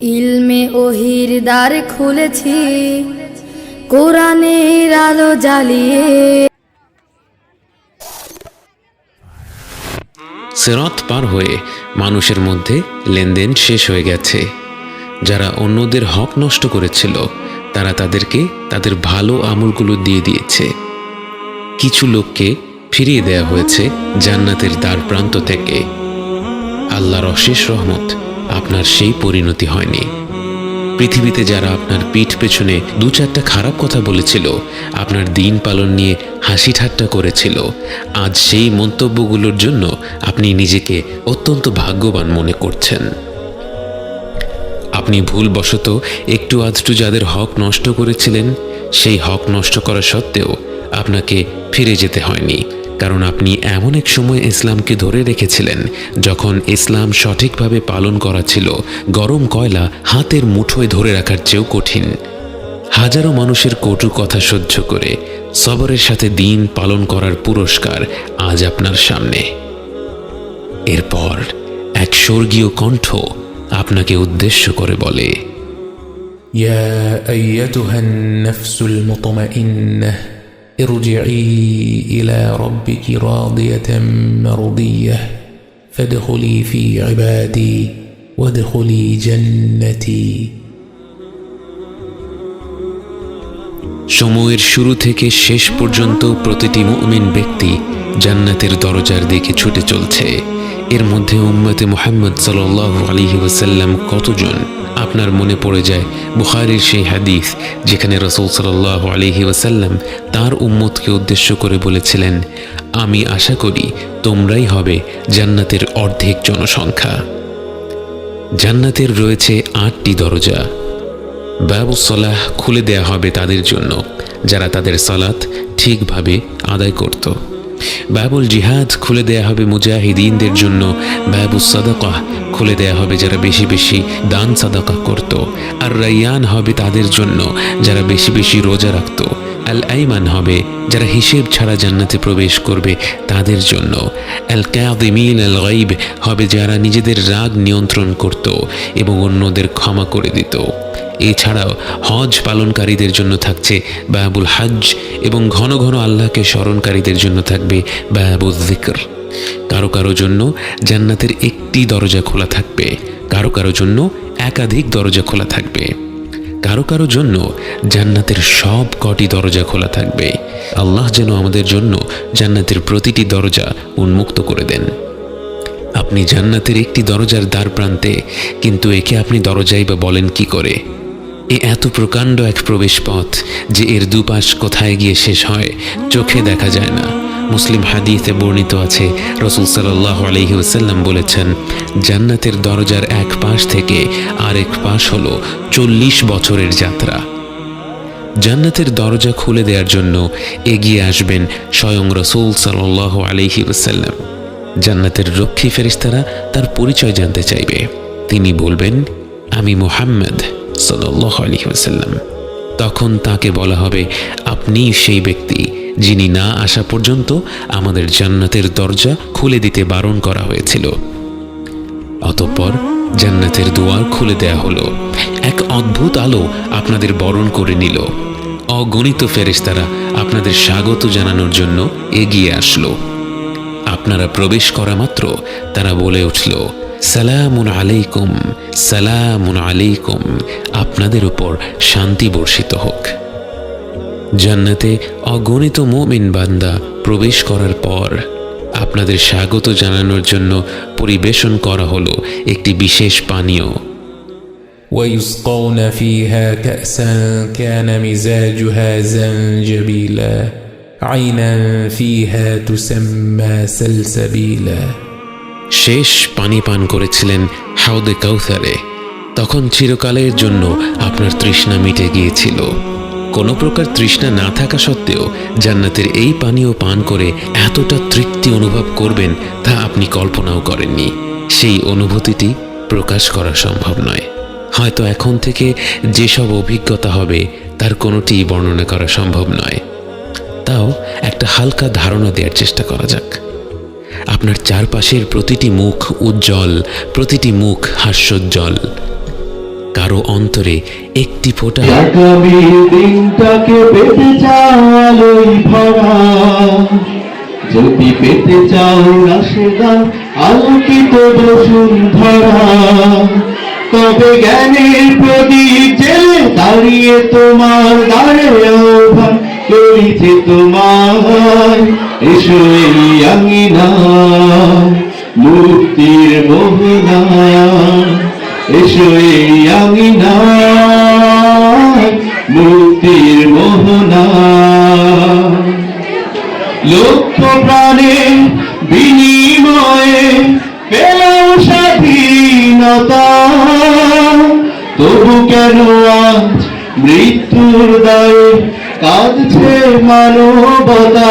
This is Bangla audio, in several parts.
ইলমে ওহির দ্বার খুলেছি, কোরআনের আলো জ্বালিয়ে। সেরত পার হয়ে মানুষের মধ্যে লেনদেন শেষ হয়ে গেছে। যারা অন্যদের হক নষ্ট করেছিল, তারা তাদেরকে তাদের ভালো আমলগুলো দিয়ে দিয়েছে। কিছু লোককে ফিরিয়ে দেয়া হয়েছে জান্নাতের দ্বার প্রান্ত থেকে। আল্লাহর অশেষ রহমত আপনার সেই পরিণতি হয়নি। পৃথিবীতে যারা আপনার পিঠ পেছনে দু চারটা খারাপ কথা বলেছিল, আপনার দিন পালন নিয়ে হাসি ঠাট্টা করেছিল, আজ সেই মন্তব্যগুলোর জন্য আপনি নিজেকে অত্যন্ত ভাগ্যবান মনে করছেন। আপনি ভুলবশত একটু আধটু যাদের হক নষ্ট করেছিলেন, সেই হক নষ্ট করা সত্ত্বেও আপনাকে ফিরে যেতে হয়নি। কারণ আপনি এমন এক সময় ইসলামকে ধরে রেখেছিলেন যখন ইসলাম সঠিকভাবে পালন করা ছিল গরম কয়লা হাতের মুঠোয় ধরে রাখার চেয়েও কঠিন হাজারো মানুষের কটু কথা সহ্য করে সবরের সাথে দিন পালন করার পুরস্কার আজ আপনার সামনে এরপর এক স্বর্গীয় কণ্ঠ আপনাকে উদ্দেশ্য করে বলে يا ايتها النفس المطمئنه ارجعي الى ربك راضيه مرضيه فادخلي في عبادي وادخلي جنتي সময়ের শুরু থেকে শেষ পর্যন্ত প্রতিটি মুমিন ব্যক্তি জান্নাতের দরজার দিকে ছুটে চলছে এর মধ্যে উম্মতে মোহাম্মদ সাল আলী ওসাল্লাম কতজন? আপনার মনে পড়ে যায় বুখারির সেই হাদিস যেখানে রসুল সাল্লাহ আলহি ওসাল্লাম তার উম্মতকে উদ্দেশ্য করে বলেছিলেন, আমি আশা করি তোমরাই হবে জান্নাতের অর্ধেক জনসংখ্যা। জান্নাতের রয়েছে আটটি দরজা। ব্যবসলাহ খুলে দেয়া হবে তাদের জন্য, যারা তাদের সালাত ঠিকভাবে আদায় করত। বাবুল জিহাদ খুলে দেয়া হবে মুজাহিদিনদের জন্য। বাবুল সাদাকা খুলে দেয়া হবে যারা বেশি বেশি দান সাদাকা করত। আর রাইয়ান হবে তাদের জন্য যারা বেশি বেশি রোজা রাখত। আল আইমান হবে যারা হিসেব ছাড়া জান্নাতে প্রবেশ করবে তাদের জন্য। আল কাদিমিন আল গাইব হবে যারা নিজেদের রাগ নিয়ন্ত্রণ করত এবং অন্যদের ক্ষমা করে দিত। এছাড়াও হজ পালনকারীদের জন্য থাকছে বায়াবুল হাজ এবং ঘন ঘন আল্লাহকে স্মরণকারীদের জন্য থাকবে বায়াবুল জিকর। কারও কারও জন্য জান্নাতের একটি দরজা খোলা থাকবে, কারও কারও জন্য একাধিক দরজা খোলা থাকবে, কারও কারও জন্য জান্নাতের সব কটি দরজা খোলা থাকবে। আল্লাহ যেন আমাদের জন্য জান্নাতের প্রতিটি দরজা উন্মুক্ত করে দেন। আপনি জান্নাতের একটি দরজার দ্বার প্রান্তে কিন্তু একে আপনি দরজাই বা বলেন কি করে? এ এত প্রকাণ্ড এক প্রবেশ পথ যে এর দুপাশ কোথায় গিয়ে শেষ হয়, চোখে দেখা যায় না। মুসলিম হাদিতে বর্ণিত আছে, রসুল সাল্লাহ আলহি ওসাল্লাম বলেছেন, জান্নাতের দরজার এক পাশ থেকে আরেক পাশ হলো চল্লিশ বছরের যাত্রা। জান্নাতের দরজা খুলে দেওয়ার জন্য এগিয়ে আসবেন স্বয়ং রসুল সাল্লাহ আলহি ওসাল্লাম জান্নাতের রক্ষী ফেরিস্তারা তার পরিচয় জানতে চাইবে। তিনি বলবেন, আমি মোহাম্মদ। সাল্লাহ তখন তাকে বলা হবে, আপনি সেই ব্যক্তি যিনি না আসা পর্যন্ত আমাদের জান্নাতের দরজা খুলে দিতে বারণ করা হয়েছিল। অতঃপর জান্নাতের দুয়ার খুলে দেয়া হলো। এক অদ্ভুত আলো আপনাদের বরণ করে নিল। অগণিত ফেরেশতারা আপনাদের স্বাগত জানানোর জন্য এগিয়ে আসলো। আপনারা প্রবেশ করা মাত্র তারা বলে উঠল সালামুন আলাইকুম সালামুন আলাইকুম আপনাদের উপর শান্তি বর্ষিত হোক জান্নাতে অগণিত মোমিন বান্দা প্রবেশ করার পর আপনাদের স্বাগত জানানোর জন্য পরিবেশন করা হলো একটি বিশেষ পানীয় ويسقون فيها كأسا كان مزاجها زنجبيلا عينا فيها تسمى سلسبيلا শেষ পানি পান করেছিলেন হাউদে কাউসারে। তখন চিরকালের জন্য আপনার তৃষ্ণা মিটে গিয়েছিল। কোনো প্রকার তৃষ্ণা না থাকা সত্ত্বেও জান্নাতের এই পানীয় পান করে এতটা তৃপ্তি অনুভব করবেন তা আপনি কল্পনাও করেননি। সেই অনুভূতিটি প্রকাশ করা সম্ভব নয়। হয়তো এখন থেকে যেসব অভিজ্ঞতা হবে তার কোনোটি বর্ণনা করা সম্ভব নয়। তাও একটা হালকা ধারণা দেওয়ার চেষ্টা করা যাক। আপনার চারপাশের প্রতিটি মুখ উজ্জ্বল, প্রতিটি মুখ হাস্যোজ্জ্বল। কারও অন্তরে একটি ফোঁটা দিনটাকে পেতে ভরা যদি পেতে চাও রাশেদার আলোকিত বসুন্ধরা। তবে জ্ঞানের প্রদীপ জেলে দাঁড়িয়ে তোমার দাঁড়ে আহ্বান, করিছে তোমার এসো এই আঙিনা মুক্তির মোহনা এসো এই আঙিনা মুক্তির মোহনা লক্ষ প্রাণে বিনিময়ে পেলাম স্বাধীনতা তবু কেন আজ মৃত্যুর দায়ে কাঁদছে মানবতা?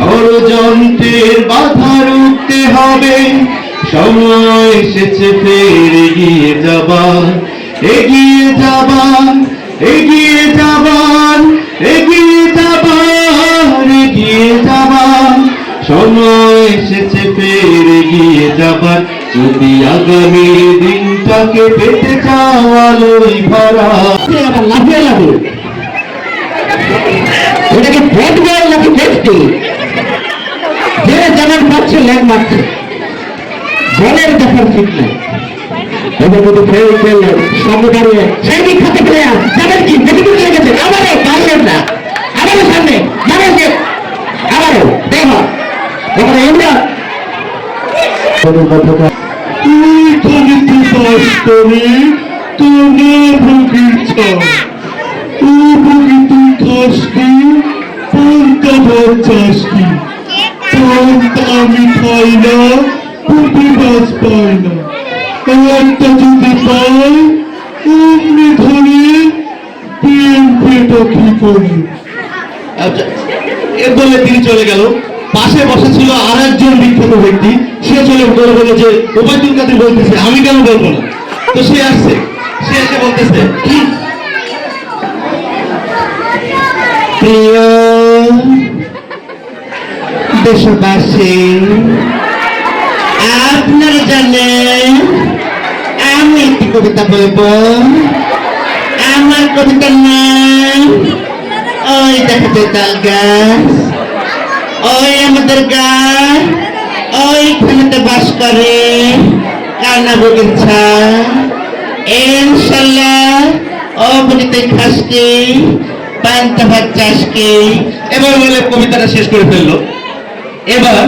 ষড়যন্ত্রের বাধা রুখতে হবে। সময় এসেছে, ফের এগিয়ে যাবার। এগিয়ে যাবার এগিয়ে যাবার এগিয়ে যাবার এগিয়ে যাবার। সময় এসেছে, ফের এগিয়ে যাবার। যদি আগামী দিনটাকে পেতে চাও আলোই ভরা। আবার লাফিয়ে লাফিয়ে ওটাকে ফুটবল নাকি ফেস্টি যে পাচ্ছে ল্যাগ মারছে। বলের দেখার ঠিক নেই। এবার কিন্তু ফেল ফেল সঙ্গে দাঁড়িয়ে সেই খাতে প্লেয়ার যাবেন কি দেখে দিতে লেগেছে আবারও পারলেন না। আবারও সামনে মানুষকে আবারও দেখো এবারে তুমি ভোগের ভোগে তুই খাস কি পান্তা ভাত চাস কি পান্তা আমি খাই না পুঁটি মাছ পাই না। একটা যদি পাই অমনি ধরে পেন পেটা কি করি? আচ্ছা এ বলে তিনি চলে গেল। পাশে বসা ছিল আর একজন বিখ্যাত ব্যক্তি। সে চলে বলে বলে যে ওবায়দুল কাদের বলতেছে আমি কেন বলব না? তো সে আসছে। সে এসে বলতেছে প্রিয় দেশবাসী, আপনারা জানেন, আমি একটি কবিতা বলব। আমার কবিতার নাম, ওই দেখা তাল গাছ, ওই আমাদের গাছ, ওইখানেতে বাস করে কানা বগিচা ইনশাল্লাহ, অবনীতে খাসকি, পান্তা ভাত চাষকি, এবার বলে কবিতাটা শেষ করে ফেলল। এবার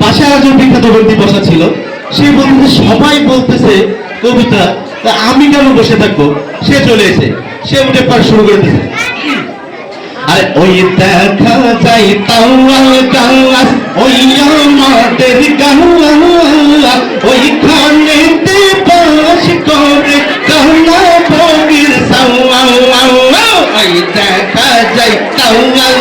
পাশে আরেকজন বিখ্যাত ব্যক্তি বসা ছিল। সে বলতেছে সবাই বলতেছে, কবিতা, তা আমি কেন বসে থাকব? সে চলে এসে, সে উঠে পাঠ শুরু করে দিয়েছে আরে, ওই দেখা যায় তাওয়াল গাছ ওই আমাদের গাওয়া ওই খানেতে বাস করে কানা বগির সাওয়া ওই দেখা যায় তাওয়াল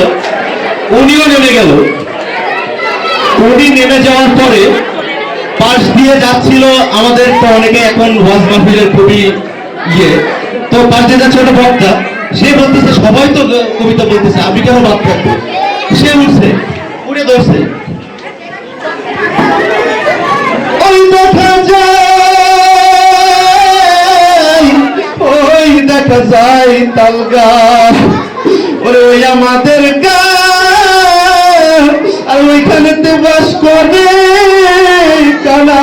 গেল, উনিও নেমে গেল। উনি নেমে যাওয়ার পরে পাশ দিয়ে যাচ্ছিল আমাদের তো অনেকে এখন ওয়াজ মাহফিলের খুবই ইয়ে। তো পাশ দিয়ে যাচ্ছে ওটা বক্তা। সে বলতেছে, সবাই তো কবিতা বলতেছে, আমি কেন বাদ থাকব? সে উঠছে, উড়ে ধরছে ওই দেখা যায়, ওই দেখা যায় তালগা ওরে ওই আমাদের আর ওইখানেতে বাস করে কানা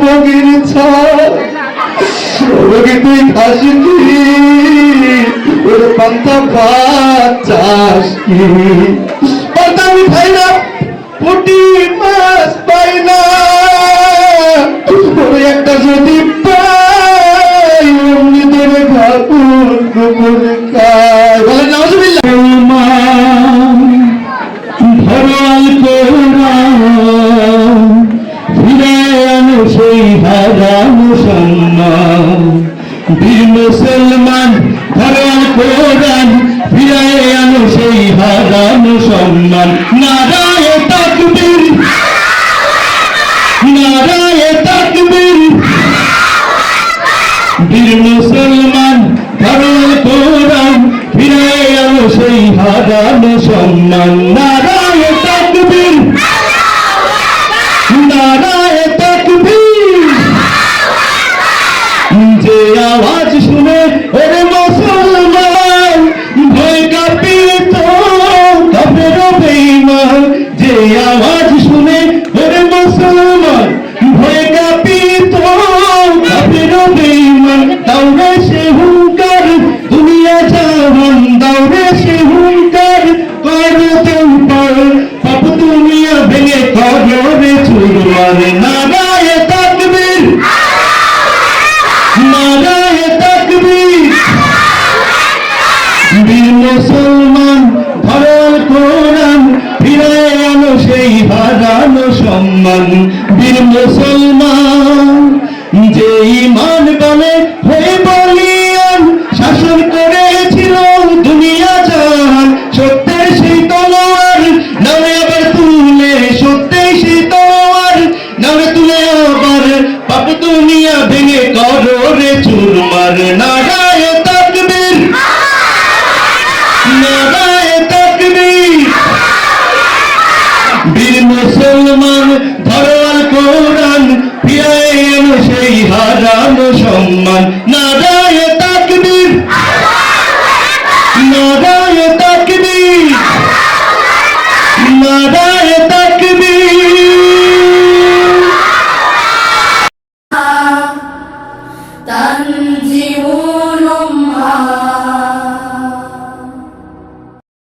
বগির ছবি তুই খাসি ওরে পান্তা ভাত চাষ কি? নারায় তাকবীর। বীর মুসলমান ধরো কোরআন ফিরে আলো সেই হারানো সম্মান না। সম্মান বীর মুসলমান সেই হারানো সম্মান নারায় তাকবীর